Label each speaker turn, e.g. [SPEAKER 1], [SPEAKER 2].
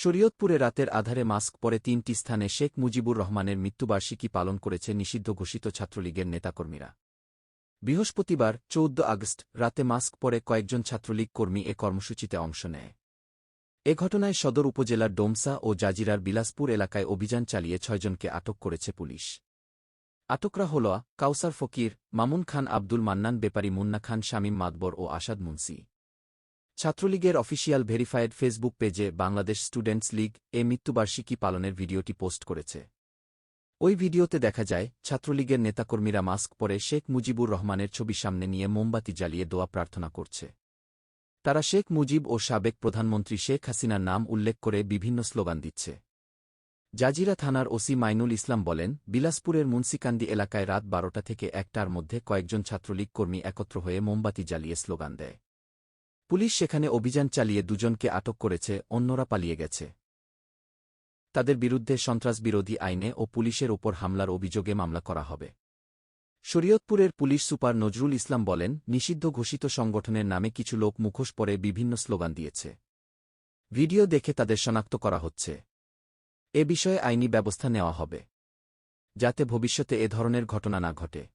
[SPEAKER 1] শরীয়তপুরে রাতের আধারে মাস্ক পরে তিনটি স্থানে শেখ মুজিবুর রহমানের মৃত্যুবার্ষিকী পালন করেছে নিষিদ্ধ ঘোষিত ছাত্রলীগের নেতাকর্মীরা। বৃহস্পতিবার, চৌদ্দ আগস্ট, রাতে মাস্ক পরে কয়েকজন ছাত্রলীগ কর্মী এ কর্মসূচিতে অংশ নেয়। এ ঘটনায় সদর উপজেলার ডোমসা ও জাজিরার বিলাসপুর এলাকায় অভিযান চালিয়ে ছয়জনকে আটক করেছে পুলিশ। আটকরা হল কাউসার ফকির, মামুন খান আব্দুল মান্নান, বেপারি মুন্না খান, শামীম মাদবর ও আসাদ মুন্সি। ছাত্রলীগের অফিসিয়াল ভেরিফায়েড ফেসবুক পেজে বাংলাদেশ স্টুডেন্টস লীগ এ মৃত্যুবার্ষিকী পালনের ভিডিওটি পোস্ট করেছে। ওই ভিডিওতে দেখা যায়, ছাত্রলীগের নেতাকর্মীরা মাস্ক পরে শেখ মুজিবুর রহমানের ছবি সামনে নিয়ে মোমবাতি জ্বালিয়ে দোয়া প্রার্থনা করছে। তারা শেখ মুজিব ও সাবেক প্রধানমন্ত্রী শেখ হাসিনার নাম উল্লেখ করে বিভিন্ন স্লোগান দিচ্ছে। জাজিরা থানার ওসি মাইনুল ইসলাম বলেন, বিলাসপুরের মুন্সিকান্দি এলাকায় রাত বারোটা থেকে একটার মধ্যে কয়েকজন ছাত্রলীগ কর্মী একত্র হয়ে মোমবাতি জ্বালিয়ে স্লোগান দেয়। পুলিশ সেখানে অভিযান চালিয়ে দুজনকে আটক করেছে, অন্যরা পালিয়ে গেছে। তাদের বিরুদ্ধে সন্ত্রাসবিরোধী আইনে ও পুলিশের ওপর হামলার অভিযোগে মামলা করা হবে। শরীয়তপুরের পুলিশ সুপার নজরুল ইসলাম বলেন, নিষিদ্ধ ঘোষিত সংগঠনের নামে কিছু লোক মুখোশ পরে বিভিন্ন স্লোগান দিয়েছে। ভিডিও দেখে তাদের শনাক্ত করা হচ্ছে। এ বিষয়ে আইনি ব্যবস্থা নেওয়া হবে। যাতে ভবিষ্যতে এ ধরনের ঘটনা না ঘটে।